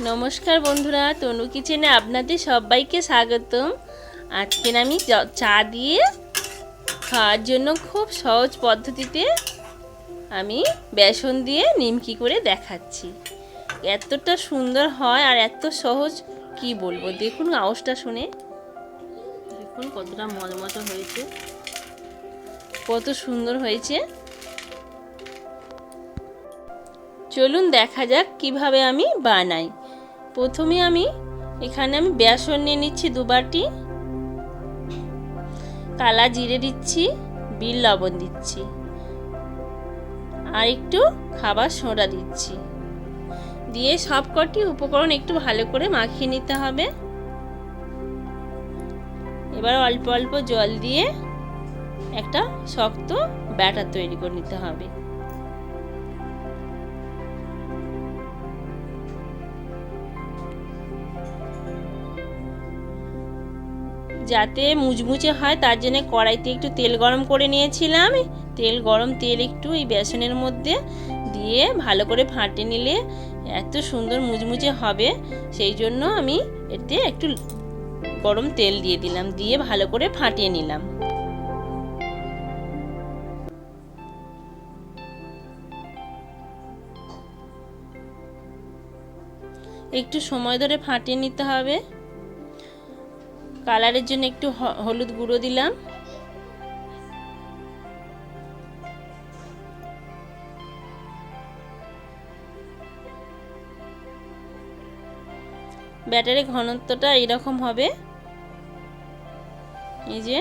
নমস্কার বন্ধুরা, তনু কিচেনে আপনাদের সবাইকে স্বাগতম। আজকে আমি চ- দিয়ে খাওয়ার জন্য খুব সহজ পদ্ধতিতে আমি বেসন দিয়ে নিমকি করে দেখাচ্ছি। এতটা সুন্দর হয় আর এত সহজ কি বলব? দেখুন আওয়াজটা শুনে। দেখুন কতটা মজমজা হয়েছে। কত সুন্দর হয়েছে। চলুন দেখা যাক কীভাবে আমি বানাই। প্রথমে আমি এখানে আমি বেসন নিয়ে নিচ্ছি দু বাটি, কালা জিরে দিচ্ছি বিল লবণ দিচ্ছি, আর একটু খাবার সোডা দিচ্ছি। দিয়ে সব কটি উপকরণ একটু ভালো করে মাখিয়ে নিতে হবে। এবার অল্প অল্প জল দিয়ে একটা শক্ত ব্যাটার তৈরি করে নিতে হবে। যাতে মুচমুচে হয়, তার জন্য কড়াইতে একটু তেল গরম করে নিয়েছিলাম। তেল গরম তেল একটু এই বেসনের মধ্যে দিয়ে ভালো করে ফাটে নিলে এত সুন্দর মুচমুচে হবে। সেই জন্য আমি এতে একটু গরম তেল দিয়ে দিলাম, দিয়ে ভালো করে ফাটিয়ে নিলাম। একটু সময় ধরে ফাটিয়ে নিতে হবে। কালারের জন্য একটু হলুদ গুঁড়ো দিলাম। ব্যাটারের ঘনত্বটা এরকম হবে। এই যে।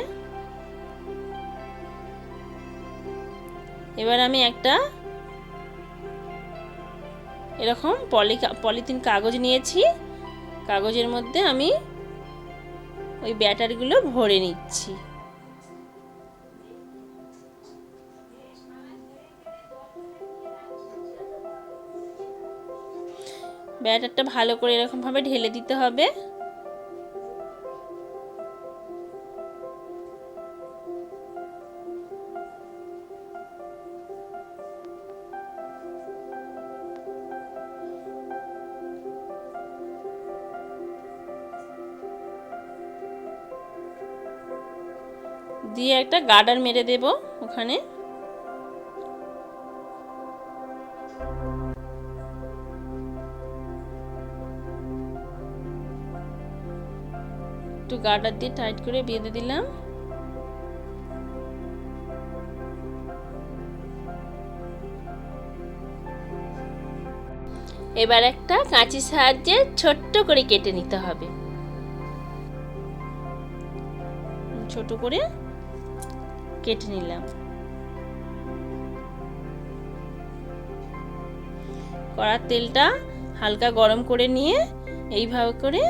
এবার আমি একটা এরকম পলি পলিথিন কাগজ নিয়েছি। কাগজের মধ্যে আমি ওই ব্যাটারগুলো ভরে নিচ্ছি। ব্যাটারটা ভালো করে এরকমভাবে ঢেলে দিতে হবে। দিয়ে একটা গার্ডার মেরে দেব ওখানে। একটু গার্ডার দিয়ে টাইট করে বেঁধে দিলাম। এবার একটা কাঁচি সাহায্যে ছোট্ট করে কেটে নিতে হবে। ছোট করে কেটে নিলাম। কড়ার তেলটা হালকা গরম করে নিয়ে এইভাবে করে,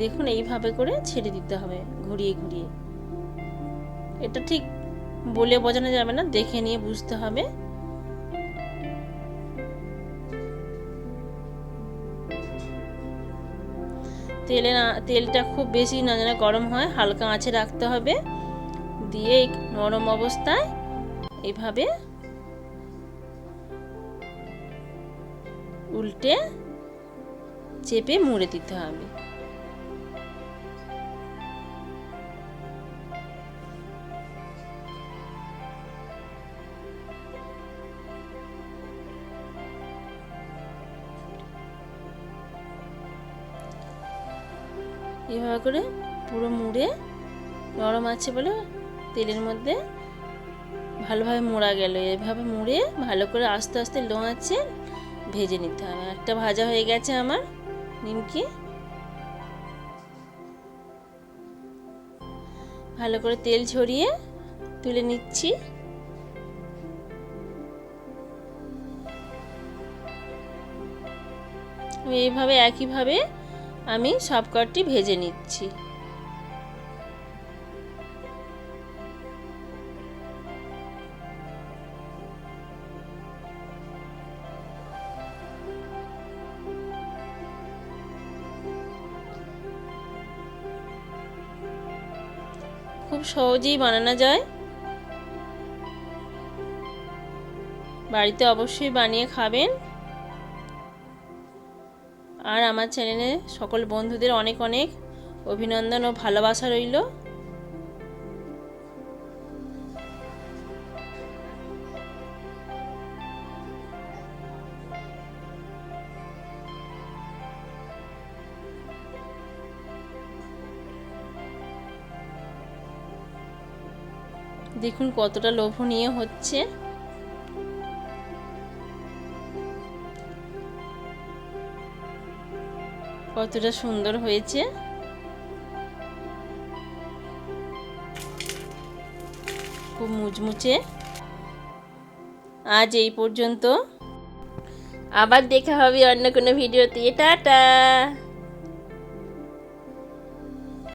দেখুন এইভাবে করে ছেড়ে দিতে হবে ঘুরিয়ে ঘুরিয়ে। এটা ঠিক বলে বোঝানো যাবে না, দেখে নিয়ে বুঝতে হবে। তেলে না, তেলটা খুব বেশি না যেন গরম হয়, হালকা আঁচে রাখতে হবে। দিয়ে নরম অবস্থায় এইভাবে উল্টে চেপে মুড়ে দিতে হবে। এভাবে করে পুরো মুড়ে নরম আছে বলে তেলের মধ্যে ভালোভাবে মোড়া গেল। এভাবে মুড়ে ভালো করে আস্তে আস্তে লো ভেজে নিতে হবে। একটা ভাজা হয়ে গেছে আমার, নিমকি। ভালো করে তেল ছড়িয়ে তুলে নিচ্ছি। এইভাবে একইভাবে আমি সব কটি ভেজে নিচ্ছি। সহজেই বানানো যায়। বাড়িতে অবশ্যই বানিয়ে খাবেন। আর আমার চ্যানেলে সকল বন্ধুদের অনেক অনেক অভিনন্দন ও ভালোবাসা রইল। দেখুন কতটা লোভনীয় হচ্ছে। কতটা সুন্দর হয়েছে। খুব মুচমুচে। আজ এই পর্যন্ত। আবার দেখা হবে অন্য কোনো ভিডিওতে। টাটা!